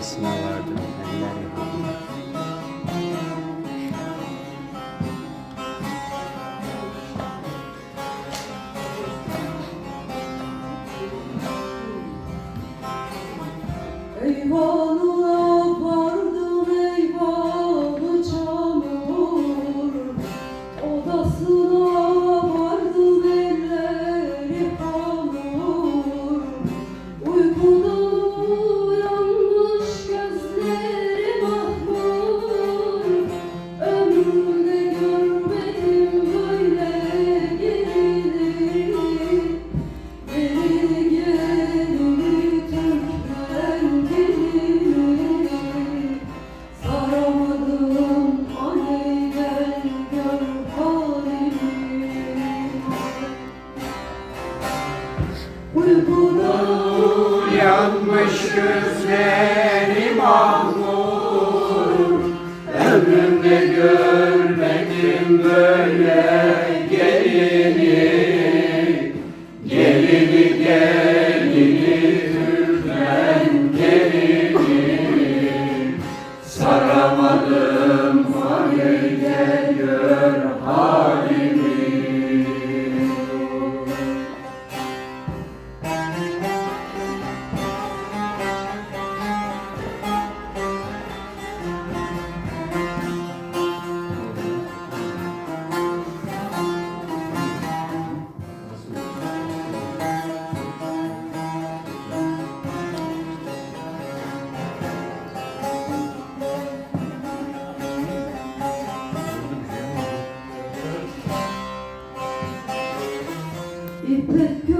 arasına vardım eller yapalım. Eyvallah Yanmış gözlerim ahur Ömrümde görmedim böyle. ഇതൊക്കെ